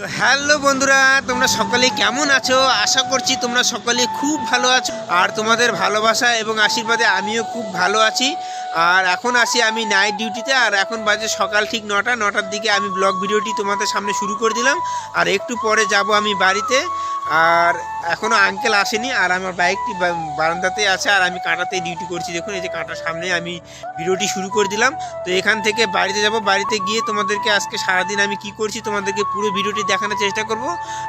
তো হ্যালো বন্ধুরা, তোমরা সকলে কেমন আছো? আশা করছি তোমরা সকলে খুব ভালো আছো। আর তোমাদের ভালোবাসা এবং আশীর্বাদে আমিও খুব ভালো আছি। আর এখন আসি আমি নাইট ডিউটিতে আর এখন বাজে সকাল ঠিক নটা, নটার দিকে আমি ব্লগ ভিডিওটি তোমাদের সামনে শুরু করে দিলাম। আর একটু পরে যাব আমি বাড়িতে। আর এখনও আঙ্কেল আসেনি, আর আমার বাইকটি বারান্দাতে আছে, আর আমি কাঁটাতে ডিউটি করছি। দেখুন, এই যে কাঁটার সামনে আমি ভিডিওটি শুরু করে দিলাম। তো এখান থেকে বাড়িতে যাব। বাড়িতে গিয়ে তোমাদেরকে আজকে সারাদিন আমি কি করছি, তোমাদেরকে পুরো ভিডিওটি দেখানোর চেষ্টা করব।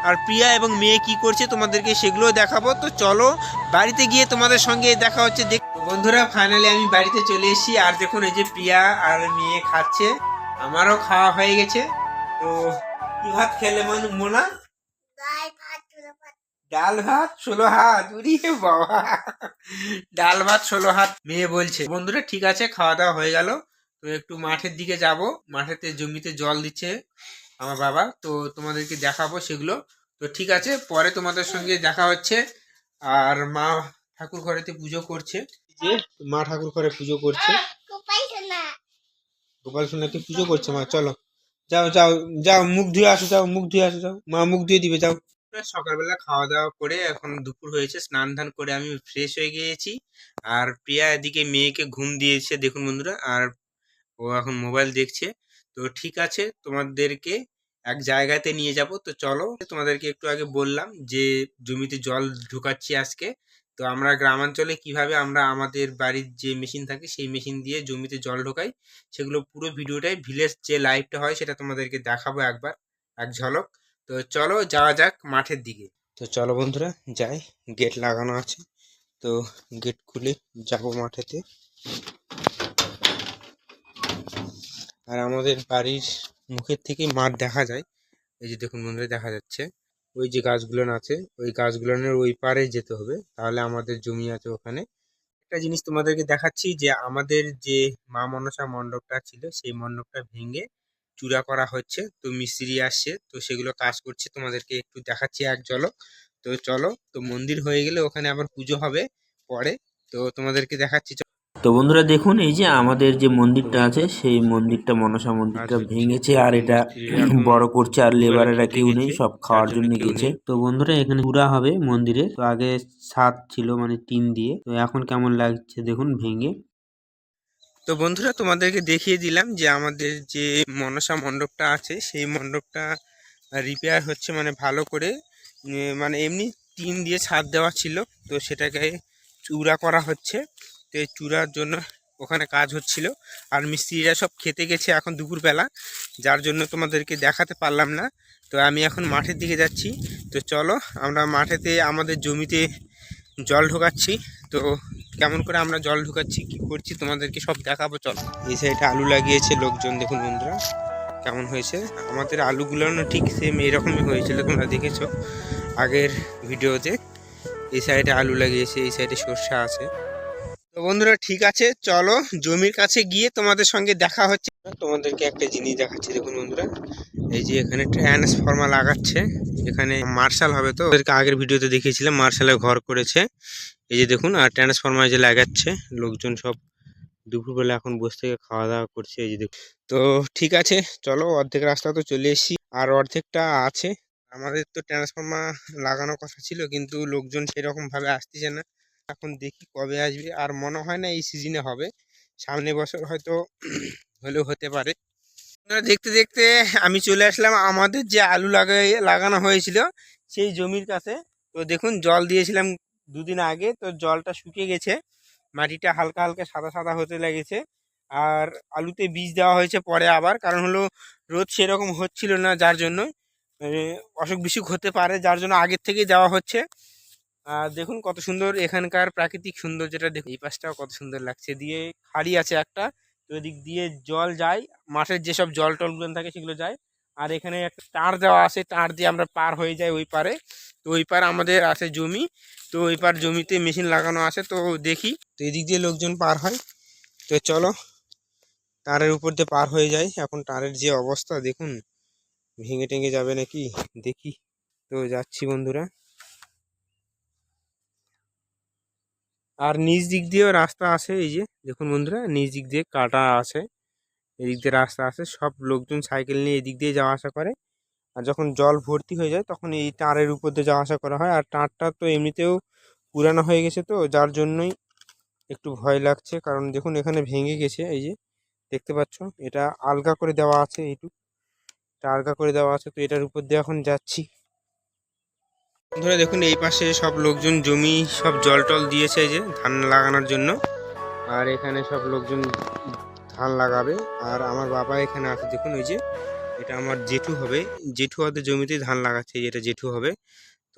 আর প্রিয়া এবং মেয়ে কি করছে তোমাদেরকে সেগুলোও দেখাবো। তো চলো বাড়িতে গিয়ে তোমাদের সঙ্গে দেখা হচ্ছে। দেখ বন্ধুরা ফাইনালি আমি বাড়িতে চলে এসেছি। আর দেখুন এই যে প্রিয়া আর মেয়ে খাচ্ছে। আমারও খাওয়া হয়ে গেছে। তো কি ভাত খেলে মন মোনা? ডাল ভাত ষোলো হাত। উরি বাবা। ডাল ভাত ষোলো হাত। মেয়ে বলছে বন্ধুরা ঠিক আছে খাওয়া দাওয়া হয়ে গেল। তো একটু মাঠের দিকে যাব। মাঠেতে জমিতে জল দিচ্ছে। আমার বাবা। তো তোমাদেরকে দেখাবো সেগুলো। তো ঠিক আছে পরে তোমাদের সঙ্গে দেখা হচ্ছে। আর মা ঠাকুর ঘরেতে পুজো করছে। যে মা ঠাকুর ঘরে পুজো করছে। গোপাল সোনাকে পুজো করছে মা চলো। যাও যাও যাও মুখ ধুয়ে আসো যাও মুখ ধুয়ে আসো যাও। মা মুখ ধুয়ে দিবে যাও। সকালবেলা খাওয়া দাওয়া করে এখন দুপুর হয়েছে স্নান ধান করে আমি ফ্রেশ হয়ে গিয়েছি। আর প্রিয়া এদিকে মেয়েকে ঘুম দিয়েছে দেখুন বন্ধুরা। আর ও এখন মোবাইল দেখছে। তো ঠিক আছে, তোমাদেরকে এক জায়গাতে নিয়ে যাব। তো চলো, তোমাদেরকে একটু আগে বললাম যে, জমিতে জল ঢুকাচ্ছি আজকে। তো আমরা গ্রামাঞ্চলে কীভাবে আমরা আমাদের বাড়ির যে মেশিন থাকে, সেই মেশিন দিয়ে জমিতে জল ঢোকাই, সেগুলো পুরো ভিডিওটাই ভিলেজ যে লাইভটা হয়, সেটা তোমাদেরকে দেখাবো একবার, এক ঝলক। তো চলো, যাওয়া যাক মাঠের দিকে। তো চলো বন্ধুরা, যাই, গেট লাগানো আছে। তো গেট খুলে যাব মাঠেতে। আর আমাদের বাড়ির মুখের থেকে মাঠ দেখা যায়। এই যে দেখুন বন্ধুরা, দেখা যাচ্ছে। ওই যে গাছগুলো আছে, ওই গাছগুলোর ওই পারে যেতে হবে। তাহলে আমাদের জমি আছে ওখানে। একটা জিনিস তোমাদেরকে দেখাচ্ছি যে আমাদের যে মা মনসা মণ্ডপটা ছিল, সেই মণ্ডপটা ভেঙে চূড়া করা হচ্ছে। তো মিস্ত্রি আসছে, তো সেগুলো কাজ করছে। তোমাদেরকে একটু দেখাচ্ছি এক ঝলক। তো চলো, তো মন্দির হয়ে গেলে ওখানে আবার পুজো হবে পরে। তো তোমাদেরকে দেখাচ্ছি। তো বন্ধুরা দেখুন এই যে আমাদের যে মন্দিরটা আছে সেই মন্দিরটা মনসা মন্দিরটা ভেঙেছে আর এটা বড় করছে আর লেবারেরা কেউ নেই সব খাওয়ার জন্য গেছে। তো বন্ধুরা এখানে পুরা হবে মন্দিরে তো আগে ছাদ ছিল মানে টিন দিয়ে। তো এখন কেমন লাগছে দেখুন ভেঙে? তো বন্ধুরা তোমাদেরকে দেখিয়ে দিলাম যে আমাদের যে মনসা মণ্ডপটা আছে সেই মণ্ডপটা রিপেয়ার হচ্ছে মানে ভালো করে। মানে এমনি টিন দিয়ে ছাদ দেওয়া ছিল তো সেটাকে চূড়া করা হচ্ছে। তো এই চূড়ার জন্য ওখানে কাজ হচ্ছিল। আর মিস্ত্রিরা সব খেতে গেছে এখন দুপুরবেলা, যার জন্য তোমাদেরকে দেখাতে পারলাম না। তো আমি এখন মাঠের দিকে যাচ্ছি। তো চলো, আমরা মাঠেতে আমাদের জমিতে জল ঢোকাচ্ছি। তো কেমন করে আমরা জল ঢুকাচ্ছি, কি করছি তোমাদেরকে সব দেখাবো, চলো। এই সাইডে আলু লাগিয়েছে লোকজন, দেখুন বন্ধুরা কেমন হয়েছে। আমাদের আলুগুলো ঠিক সেম এরকমই হয়েছিল, তোমরা দেখেছ আগের ভিডিওতে। এই সাইডে আলু লাগিয়েছে, এই সাইডে সর্ষা আছে। তো বন্ধুরা ঠিক আছে, চলো জমির কাছে গিয়ে তোমাদের সঙ্গে দেখা হচ্ছে। তোমাদেরকে একটা জিনিস দেখাচ্ছি, দেখুন বন্ধুরা। এই যে এখানে ট্রান্সফর্মার লাগাচ্ছে, এখানে মার্শাল হবে তো। ওদেরকে আগের ভিডিওতে দেখিয়েছিলাম মার্শালের ঘর করেছে। এই যে দেখুন, আর ট্রান্সফর্মার যে লাগাচ্ছে, লোকজন সব দুপুরবেলা এখন বসে থেকে খাওয়া দাওয়া করছে, এই যে দেখুন। তো ঠিক আছে, চলো অর্ধেক রাস্তা তো চলে এসেছি। আর অর্ধেকটা আছে। আমাদের তো ট্রান্সফর্মার লাগানোর কথা ছিল, কিন্তু লোকজন সেরকম ভাবে আসতেছে না। এখন দেখি কবে আসবে। আর মনে হয় না এই সিজনে হবে। সামনে বছর হয়তো হলেও হতে পারে। দেখতে দেখতে আমি চলে আসলাম আমাদের যে আলু লাগাই লাগানো হয়েছিল সেই জমির কাছে। তো দেখুন, জল দিয়েছিলাম দুদিন আগে। তো জলটা শুকিয়ে গেছে। মাটিটা হালকা হালকা সাদা সাদা হতে লেগেছে। আর আলুতে বীজ দেওয়া হয়েছে পরে আবার। কারণ হলো রোদ সেরকম হচ্ছিল না যার জন্য মানে অসুখ বিসুখ হতে পারে, যার জন্য আগের থেকেই দেওয়া হচ্ছে। দেখুন কত সুন্দর এখানকার প্রাকৃতিক সৌন্দর্যটা দেখুন। এই পাশটাও কত সুন্দর লাগছে। দিয়ে খাড়ি আছে একটা, তো এদিক দিয়ে জল যায়। মাঠের যেসব জল টলগুলো থাকে সেগুলো যায়। আর এখানে একটা টার দেওয়া আছে। টার দিয়ে আমরা পার হয়ে যাই ওই পারে। তো ওই পার আমাদের আছে জমি। তো ওই পার জমিতে মেশিন লাগানো আছে। তো দেখি। তো এদিক দিয়ে লোকজন পার হয়। তো চলো টারের উপর দিয়ে পার হয়ে যায় এখন টারের যে অবস্থা, দেখুন, ভেঙে টেঙে যাবে নাকি? দেখি। তো যাচ্ছি বন্ধুরা। আর নিচ দিক দিয়েও রাস্তা আছে এই যে, দেখুন বন্ধুরা, নিচ দিক দিয়ে কাটা আছে, এদিক দিয়ে রাস্তা আছে, সব লোকজন সাইকেল নিয়ে এদিক দিয়ে যাওয়া আসা করে। আর যখন জল ভর্তি হয়ে যায় তখন এই টাঁড়ের উপর দিয়ে যাওয়া আসা করা হয়। আর টাঁড়টা তো এমনিতেও পুরানো হয়ে গেছে তো, যার জন্যই একটু ভয় লাগছে। কারণ দেখুন এখানে ভেঙে গেছে, এই যে দেখতে পাচ্ছ, এটা আলগা করে দেওয়া আছে এইটুকু। এটা আলগা করে দেওয়া আছে, তো এটার উপর দিয়ে এখন যাচ্ছি। ধরে দেখুন, এই পাশে সব লোকজন জমি সব জল টল দিয়েছে যে ধান লাগানোর জন্য। আর এখানে সব লোকজন ধান লাগাবে। আর আমার বাবা এখানে আছে, দেখুন ওই যে, এটা আমার জেঠু হবে। জেঠু হাতে জমিতে ধান লাগাচ্ছে এটা জেঠু হবে।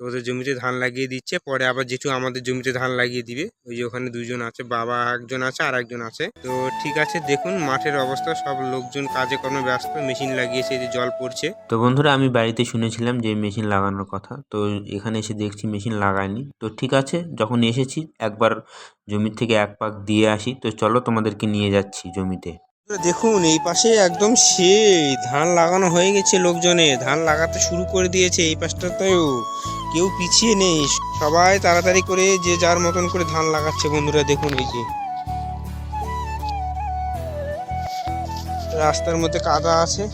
তো ওদের জমিতে ধান লাগিয়ে দিচ্ছে পরে আবার জেঠু আমাদের জমিতে ধান লাগিয়ে দিবে। ওই যে ওখানে দুজন আছে বাবা একজন আছে আর একজন আছে। তো ঠিক আছে দেখুন মাঠের অবস্থা সব লোকজন কাজে কর্মে ব্যস্ত মেশিন লাগিয়েছে যে জল পড়ছে। তো বন্ধুরা আমি বাড়িতে শুনেছিলাম যে মেশিন লাগানোর কথা তো এখানে এসে দেখছি মেশিন লাগায়নি। তো ঠিক আছে যখন এসেছি একবার জমির থেকে এক পাক দিয়ে আসি। তো চলো তোমাদেরকে নিয়ে যাচ্ছি জমিতে। দেখুন এই পাশে একদম সেই ধান লাগানো হয়ে গেছে লোকজনে। ধান লাগাতে শুরু করে দিয়েছে এই পাশটাতেও। কেউ পিছিয়ে নেই। সবাই তাড়াতাড়ি করে যে যার মতন করে ধান লাগাচ্ছে বন্ধুরা, দেখুন এই যে। রাস্তার মধ্যে কাদা আছে।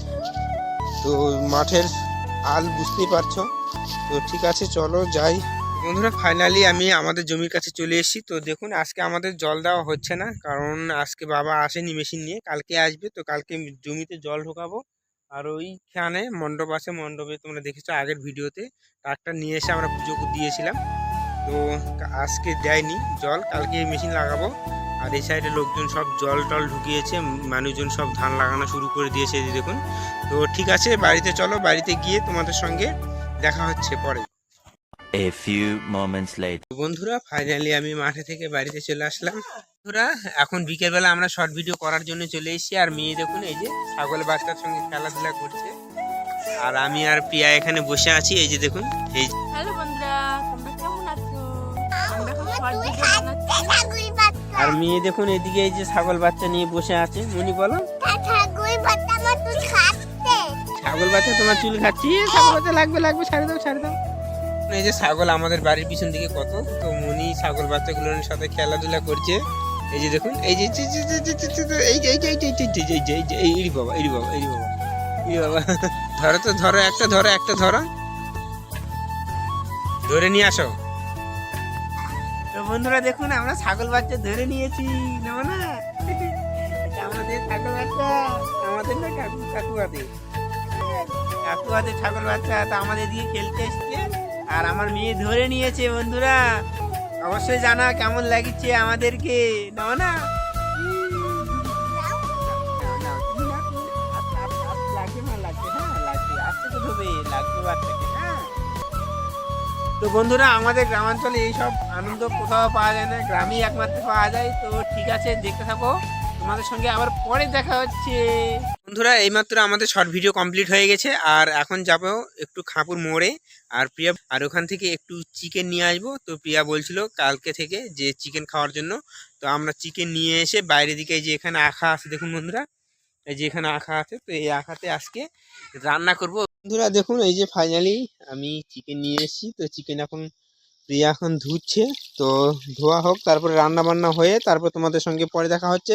তো মাঠের আল বুঝতেই পারছ। তো ঠিক আছে, চলো যাই। বন্ধুরা ফাইনালি আমি আমাদের জমির কাছে চলে এসেছি। তো দেখুন, আজকে আমাদের জল দেওয়া হচ্ছে না, কারণ আজকে বাবা আসেনি মেশিন নিয়ে। কালকে আসবে, তো কালকে জমিতে জল ঢোকাবো। আর ওইখানে মণ্ডপ আছে মণ্ডপে তোমরা দেখেছ আগের ভিডিওতে। ট্রাক্টর নিয়ে এসে আমরা পুজো দিয়েছিলাম। তো আজকে দেয়নি জল কালকে মেশিন লাগাবো। আর এই সাইডে লোকজন সব জল টল ঢুকিয়েছে মানুষজন সব ধান লাগানো শুরু করে দিয়েছে এই দেখুন। তো ঠিক আছে বাড়িতে চলো বাড়িতে গিয়ে তোমাদের সঙ্গে দেখা হচ্ছে পরে. বন্ধুরা ফাইনালি আমি মাঠে থেকে বাড়িতে চলে আসলাম। বন্ধুরা এখন বিকেলবেলা আমরা শর্ট ভিডিও করার জন্য চলে এসেছি। আর মেয়ে দেখুন এই যে ছাগল বাচ্চার সঙ্গে খেলাধুলা করছে। আর আমি আর প্রিয়া এখানে বসে আছি এই যে দেখুন এই যে- হ্যালো বন্ধুরা তোমরা কেমন আছো? আমরা এখন শর্ট ভিডিও বানাচ্ছি? আর মেয়ে দেখুন এদিকে এই যে ছাগল বাচ্চা নিয়ে বসে আছে। মনি বলো। ছাগল বাচ্চা তোমার চুল খাচ্ছি? ছাগল বাচ্চা লাগবে লাগবে ছাড়ে দাও ছাড়ে দাও। এই যে ছাগল আমাদের বাড়ির পিছন দিকে কত? তো মনি ছাগল বাচ্চাগুলোর সাথে খেলাধুলা করছে। এই যে দেখুন এই যে এই যে এই যে এই যে এই যে এই যে এই যে এই এই বাবা ইরি বাবা ইরি বাবা ইরি বাবা ধরো তো ধরো একটা ধরো একটা ধরো ধরে নিয়ে আসো তো বন্ধুরা দেখুন আমরা ছাগল বাচ্চা ধরে নিয়েছি নেব না আমাদের ছাগল বাচ্চা আমাদের না কাকু কাকুয়াদের কাকুয়াদের ছাগল বাচ্চা তো আমাদের দিয়ে খেলতে এসছে আর আমার মেয়ে ধরে নিয়েছে বন্ধুরা অবশ্যই জানা কেমন লাগছে আমাদেরকে। নাও না। তো বন্ধুরা, আমাদের গ্রামাঞ্চলে এইসব আনন্দ কোথাও পাওয়া যায় না, গ্রামেই একমাত্র পাওয়া যায়। তো ঠিক আছে, দেখতে থাকো। তোমাদের সঙ্গে আবার পরে দেখা হচ্ছে। বন্ধুরা, এইমাত্র আমাদের শর্ট ভিডিও কমপ্লিট হয়ে গেছে। আর এখন যাব একটু খাপুর মোড়ে। আর প্রিয়া, আর ওখান থেকে একটু চিকেন নিয়ে আসব। তো প্রিয়া বলছিল কালকে থেকে যে চিকেন খাওয়ার জন্য। তো আমরা চিকেন নিয়ে এসে বাইরের দিকে যে এখানে আখা আছে, দেখুন বন্ধুরা। এই যে এখানে আখা আছে, তো এই আখাতে আজকে রান্না করব। বন্ধুরা, দেখুন, এই যে ফাইনালি আমি চিকেন নিয়ে এসেছি। তো চিকেন এখন প্রিয়া এখন ধুচ্ছে, তো ধোয়া হোক, তারপরে রান্না বান্না হয়ে তারপর তোমাদের সঙ্গে পরে দেখা হচ্ছে।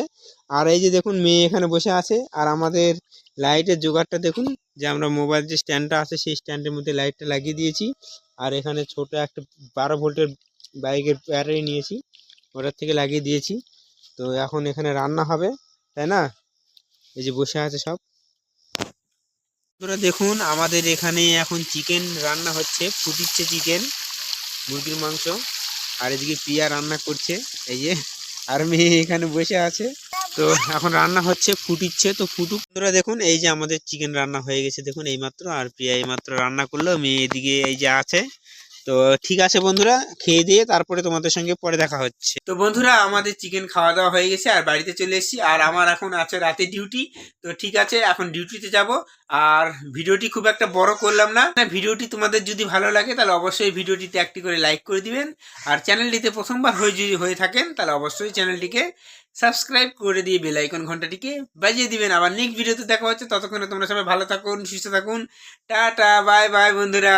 আর এই যে দেখুন, মেয়ে এখানে বসে আছে। আর আমাদের লাইটের জোগাড়টা দেখুন, যে আমরা মোবাইল যে স্ট্যান্ডটা আছে, সেই স্ট্যান্ডের মধ্যে লাইটটা লাগিয়ে দিয়েছি। আর এখানে ছোট একটা বারো ভোল্টের বাইকের ব্যাটারি নিয়েছি, ওটার থেকে লাগিয়ে দিয়েছি। তো এখন এখানে রান্না হবে, তাই না? এই যে বসে আছে সব। বন্ধুরা দেখুন, আমাদের এখানে এখন চিকেন রান্না হচ্ছে ফুটিচ্ছে চিকেন। মুরগির মাংস। আর এদিকে পিয়া রান্না করছে, এই যে আর মেয়ে এখানে বসে আছে। তো এখন রান্না হচ্ছে ফুটিচ্ছে, তো ফুটুক। বন্ধুরা দেখুন, এই যে আমাদের চিকেন রান্না হয়ে গেছে, দেখুন, এইমাত্র। আর প্রিয়া এইমাত্র রান্না করল, মেয়ে এদিকে এই যে আছে। তো ঠিক আছে বন্ধুরা, খেয়ে দিয়ে তারপরে তোমাদের সঙ্গে পরে দেখা হচ্ছে। তো বন্ধুরা, আমাদের চিকেন খাওয়া দাওয়া হয়ে গেছে, আর বাড়িতে চলে এসেছি, আর আমার এখন আছে রাতে ডিউটি তো ঠিক আছে, এখন ডিউটিতে যাব, আর ভিডিওটি খুব একটা বড় করলাম না। ভিডিওটি তোমাদের যদি ভালো লাগে, তাহলে অবশ্যই ভিডিওটিতে একটি করে লাইক করে দিবেন। আর চ্যানেলটিতে প্রথমবার হয়ে যদি হয়ে থাকেন, তাহলে অবশ্যই চ্যানেলটিকে সাবস্ক্রাইব করে দিয়ে বেল আইকন ঘন্টাটিকে বাজিয়ে দিবেন। আবার নেক্সট ভিডিওতে দেখা হচ্ছে, ততক্ষণে তোমরা সবাই ভালো থাকুন, সুস্থ থাকুন। টাটা বাই বাই বন্ধুরা।